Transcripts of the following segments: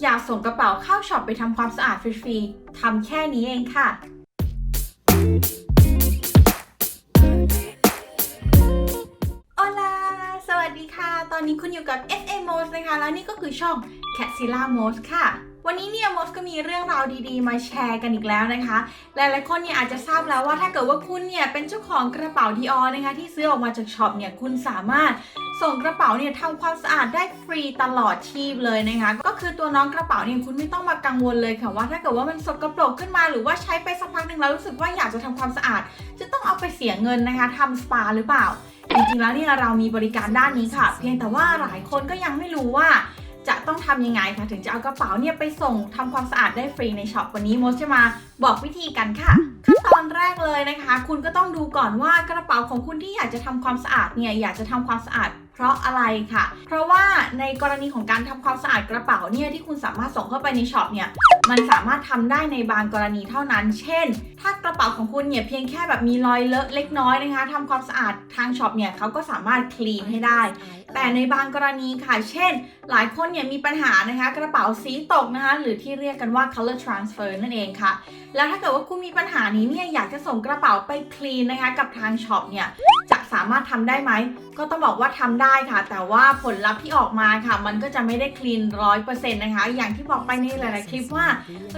อยากส่งกระเป๋าเข้าช็อปไปทำความสะอาดฟรีๆทำแค่นี้เองค่ะ โอลา สวัสดีค่ะ ตอนนี้คุณอยู่กับ SA m o s นะคะ แล้วนี่ก็คือช่อง c a t z i l l a m o s ค่ะวันนี้เนี่ยมดก็มีเรื่องราวดีๆ มาแชร์กันอีกแล้วนะคะ หลายๆคนเนี่ยอาจจะทราบแล้วว่าถ้าเกิดว่าคุณเนี่ยเป็นเจ้าของกระเป๋าดีออนะคะที่ซื้อออกมาจากช็อปเนี่ยคุณสามารถส่งกระเป๋าเนี่ยทำความสะอาดได้ฟรีตลอดชีพเลยนะคะ ก็คือตัวน้องกระเป๋าเนี่ยคุณไม่ต้องมากังวลเลยค่ะว่าถ้าเกิดว่ามันสกปรกขึ้นมาหรือว่าใช้ไปสักพักหนึ่งแล้วรู้สึกว่าอยากจะทำความสะอาด จะต้องเอาไปเสียเงินนะคะทำสปาหรือเปล่าจริงๆแล้วเนี่ยเรามีบริการด้านนี้ค่ะ เพียงแต่ว่าหลายคนก็ยังไม่รู้ว่า จะต้องทำยังไงคะถึงจะเอากระเป๋าเนี่ยไปส่งทำความสะอาดได้ฟรีในช็อปวันนี้โมสจะมาบอกวิธีกันค่ะ ขั้นตอนแรกเลยนะคะ คุณก็ต้องดูก่อนว่ากระเป๋าของคุณที่อยากจะทำความสะอาดเนี่ยอยากจะทำความสะอาด เพราะอะไรค่ะ เพราะว่าในกรณีของการทำความสะอาดกระเป๋าเนี่ยที่คุณสามารถส่งเข้าไปในช็อปเนี่ยมันสามารถทำได้ในบางกรณีเท่านั้น เช่น ถ้ากระเป๋าของคุณเนี่ยเพียงแค่แบบมีรอยเลอะเล็กน้อยนะคะทำความสะอาดทางช็อปเนี่ยเขาก็สามารถคลีนให้ได้ แต่ในบางกรณีค่ะ เช่น หลายคนเนี่ยมีปัญหานะคะ กระเป๋าสีตกนะคะ หรือที่เรียกกันว่า color transfer นั่นเองค่ะ แล้วถ้าเกิดว่าคุณมีปัญหานี้เนี่ยอยากจะส่งกระเป๋าไปคลีนนะคะ กับทางช็อปเนี่ย จะสามารถทำได้ไหม ก็ต้องบอกว่าทำได้ค่ะ แต่ว่าผลลัพธ์ที่ออกมาค่ะ มันก็จะไม่ได้คลีนร้อยเปอร์เซ็นต์นะคะ อย่างที่บอกไปในหลาย ๆ คลิปว่า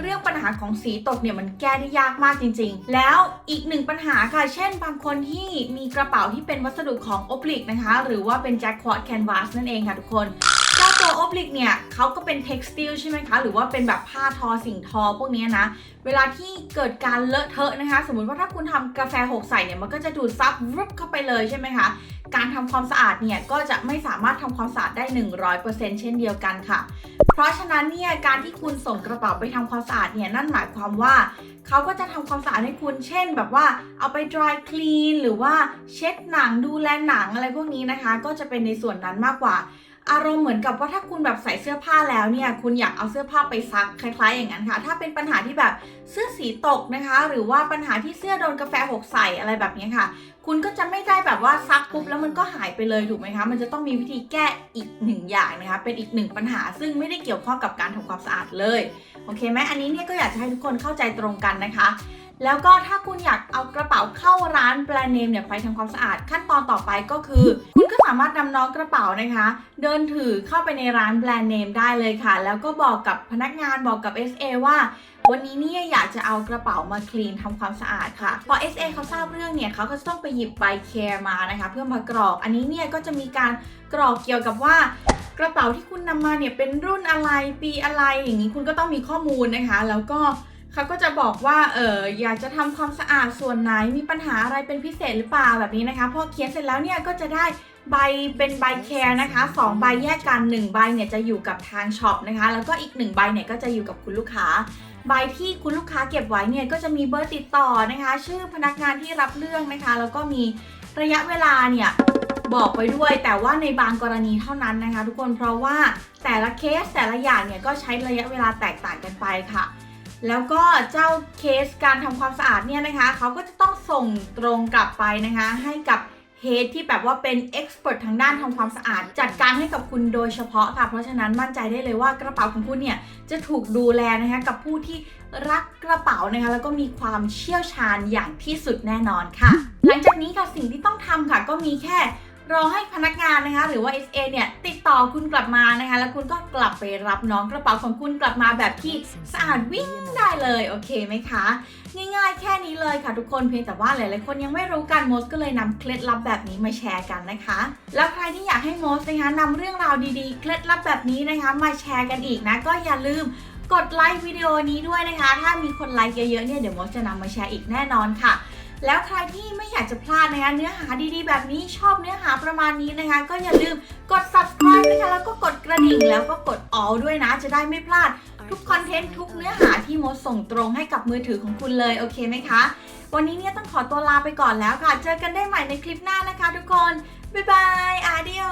เรื่องปัญหาของสีตกเนี่ยมันแก้ได้ยากมากจริง ๆ แล้วอีกหนึ่งปัญหาค่ะ เช่น บางคนที่มีกระเป๋าที่เป็นวัสดุของโอปลิกนะคะ หรือว่าเป็นแจ็คควอตแคนวาสนั่นเองค่ะทุกคน เจ้าตัว o อ l i กเนี่ยเขาก็เป็น textile ใช่ไหมคะ หรือว่าเป็นแบบผ้าทอสิ่งทอพวกนี้นะ เวลาที่เกิดการเลอะเทอะนะคะ สมมติว่าถ้าคุณทำกาแฟหกใส่เนี่ยมันก็จะดูดซับรุบเข้าไปเลยใช่ไหมคะการทำความสะอาดเนี่ยก็จะไม่สามารถทำความสะอาดได้ 100%เช่นเดียวกันค่ะ เพราะฉะนั้นเนี่ยการที่คุณส่งกระเป๋าไปทำความสะอาดเนี่ยนั่นหมายความว่าเขาก็จะทำความสะอาดให้คุณ เช่น แบบว่าเอาไป dry clean หรือว่าเช็ดหนังดูแลหนังอะไรพวกนี้นะคะ ก็จะเป็นในส่วนนั้นมากกว่า อารมณ์เหมือนกับว่าถ้าคุณแบบใส่เสื้อผ้าแล้วเนี่ยคุณอยากเอาเสื้อผ้าไปซักคล้าย ๆ อย่างนั้นค่ะ ถ้าเป็นปัญหาที่แบบเสื้อสีตกนะคะ หรือว่าปัญหาที่เสื้อโดนกาแฟหกใส่อะไรแบบนี้ค่ะ คุณก็จะไม่ได้แบบว่าซักปุ๊บแล้วมันก็หายไปเลยถูกไหมคะมันจะต้องมีวิธีแก้อีกหนึ่งอย่างนะคะเป็นอีกหนึ่งปัญหาซึ่งไม่ได้เกี่ยวข้องกับการทำความสะอาดเลยโอเคไหมอันนี้เนี่ยก็อยากจะให้ทุกคนเข้าใจตรงกันนะคะ แล้วก็ถ้าคุณอยากเอากระเป๋าเข้าร้านแบรนด์เนมเนี่ยไปทำความสะอาดขั้นตอนต่อไปก็คือ คุณก็สามารถนำน้องกระเป๋านะคะ เดินถือเข้าไปในร้านแบรนด์เนมได้เลยค่ะ แล้วก็บอกกับพนักงานบอกกับ SA ว่าวันนี้เนี่ยอยากจะเอากระเป๋ามาคลีนทำความสะอาดค่ะ พอ SA เขาทราบเรื่องเนี่ยเขาก็จะต้องไปหยิบใบแคร์มานะคะ เพื่อมากรอก อันนี้เนี่ยก็จะมีการกรอกเกี่ยวกับว่ากระเป๋าที่คุณนำมาเนี่ยเป็นรุ่นอะไรปีอะไรอย่างนี้คุณก็ต้องมีข้อมูลนะคะ แล้วก็ เขาก็จะบอกว่าเอออยากจะทำความสะอาดส่วนไหนมีปัญหาอะไรเป็นพิเศษหรือเปล่าแบบนี้นะคะพอเขียนเสร็จแล้วเนี่ยก็จะได้ใบเป็นใบแคร์นะคะสองใบแยกกันหนึ่งใบเนี่ยจะอยู่กับทางช็อปนะคะ แล้วก็อีกหนึ่งใบเนี่ยก็จะอยู่กับคุณลูกค้า ใบที่คุณลูกค้าเก็บไว้เนี่ยก็จะมีเบอร์ติดต่อนะคะ ชื่อพนักงานที่รับเรื่องนะคะ แล้วก็มีระยะเวลาเนี่ยบอกไว้ด้วย แต่ว่าในบางกรณีเท่านั้นนะคะ ทุกคนเพราะว่าแต่ละเคสแต่ละอย่างเนี่ยก็ใช้ระยะเวลาแตกต่างกันไปค่ะ แล้วก็เจ้าเคสการทำความสะอาดเนี่ยนะคะเขาก็จะต้องส่งตรงกลับไปนะคะ ให้กับเฮดที่แบบว่าเป็นเอ็กซ์เพรสทางด้านทำความสะอาด จัดการให้กับคุณโดยเฉพาะค่ะ เพราะฉะนั้นมั่นใจได้เลยว่ากระเป๋าของคุณเนี่ยจะถูกดูแลนะคะกับผู้ที่รักกระเป๋านะคะแล้วก็มีความเชี่ยวชาญอย่างที่สุดแน่นอนค่ะ หลังจากนี้ค่ะสิ่งที่ต้องทำค่ะก็มีแค่ รอให้พนักงานนะคะ หรือว่า SA เนี่ยติดต่อคุณกลับมานะคะ แล้วคุณก็กลับไปรับน้องกระเป๋าของคุณกลับมาแบบที่สะอาดวิ่งได้เลยโอเคไหมคะง่ายๆแค่นี้เลยค่ะทุกคนเพียงแต่ว่าหลายๆคนยังไม่รู้กันโมสก็เลยนำเคล็ดลับแบบนี้มาแชร์กันนะคะ แล้วใครที่อยากให้โมสนะคะนำเรื่องราวดีๆ เคล็ดลับแบบนี้นะคะ มาแชร์กันอีกนะ ก็อย่าลืมกดไลค์วิดีโอนี้ด้วยนะคะ ถ้ามีคนไลค์เยอะๆเนี่ยเดี๋ยวโมสจะนำมาแชร์อีกแน่นอนค่ะ แล้วใครที่ไม่อยากจะพลาดนะคะเนื้อหาดีๆ แบบนี้ชอบเนื้อหาประมาณนี้นะคะ ก็อย่าลืมกด subscribe นะคะแล้วก็กดกระดิ่งแล้วก็กด all ด้วยนะ จะได้ไม่พลาดทุกคอนเทนต์ทุกเนื้อหาที่โมดส่งตรงให้กับมือถือของคุณเลย โอเคไหมคะ วันนี้เนี่ยต้องขอตัวลาไปก่อนแล้วค่ะ เจอกันได้ใหม่ในคลิปหน้านะคะทุกคน บ๊ายบายอาดิโอ